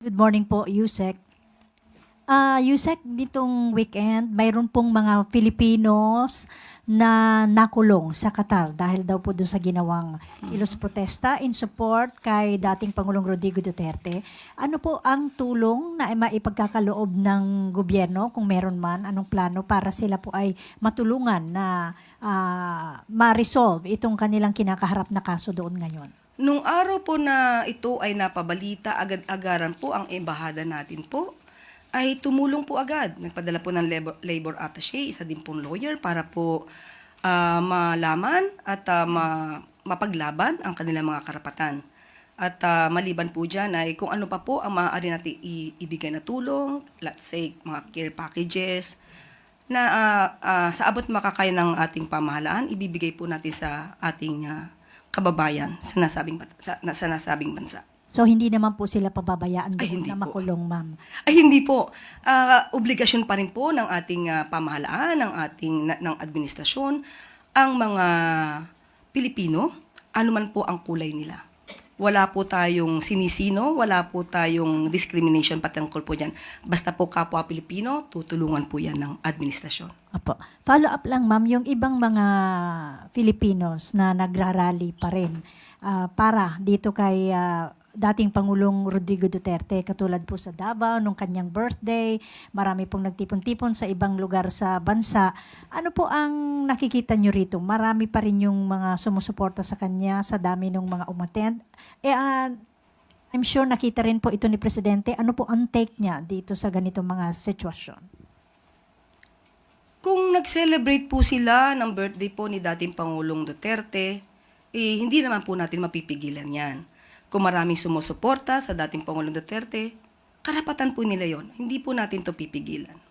Good morning po, Yusek. Ah, Yusek, ditong weekend, mayroon pong mga Filipinos na nakulong sa Qatar dahil daw po doon sa ginawang kilos protesta in support kay dating Pangulong Rodrigo Duterte. Ano po ang tulong na maipagkakaloob ng gobyerno kung meron man, anong plano para sila po ay matulungan na ah, ma-resolve itong kanilang kinakaharap na kaso doon ngayon? Nung araw po na ito ay napabalita, agad-agaran po ang embahada natin po ay tumulong po agad. Nagpadala po ng labor, labor attaché, isa din pong lawyer para po ah, malaman at ah, ma- mapaglaban ang kanilang mga karapatan. At ah, maliban po dyan ay kung ano pa po ang maaari natin i- ibigay na tulong, let's say mga care packages, na ah, ah, sa abot makakaya ng ating pamahalaan, ibibigay po natin sa ating ah, kababayan sa nasabing, sa, sa nasabing bansa. So hindi naman po sila pababayaan Ay, doon hindi na po. makulong, ma'am. Ay hindi po. Ah, obligasyon pa rin po ng ating ah, pamahalaan, ng ating na- ng administrasyon ang mga Pilipino, anuman po ang kulay nila. Wala po tayong sinisino, wala po tayong discrimination patungkol po dyan. Basta po kapwa Pilipino, tutulungan po yan ng administrasyon. Apo. Follow up lang, ma'am, yung ibang mga Filipinos na nagrarally pa rin ah, para dito kay ah, dating Pangulong Rodrigo Duterte, katulad po sa Davao nung kanyang birthday, marami pong nagtipon-tipon sa ibang lugar sa bansa. Ano po ang nakikita nyo rito? Marami pa rin yung mga sumusuporta sa kanya sa dami ng mga umattend. Eh, ah, I'm sure nakita rin po ito ni Presidente. Ano po ang take niya dito sa ganitong mga sitwasyon? Kung nag-celebrate po sila ng birthday po ni dating Pangulong Duterte, eh, hindi naman po natin mapipigilan yan. Kung maraming sumusuporta sa dating Pangulong Duterte, karapatan po nila yon. Hindi po natin to pipigilan.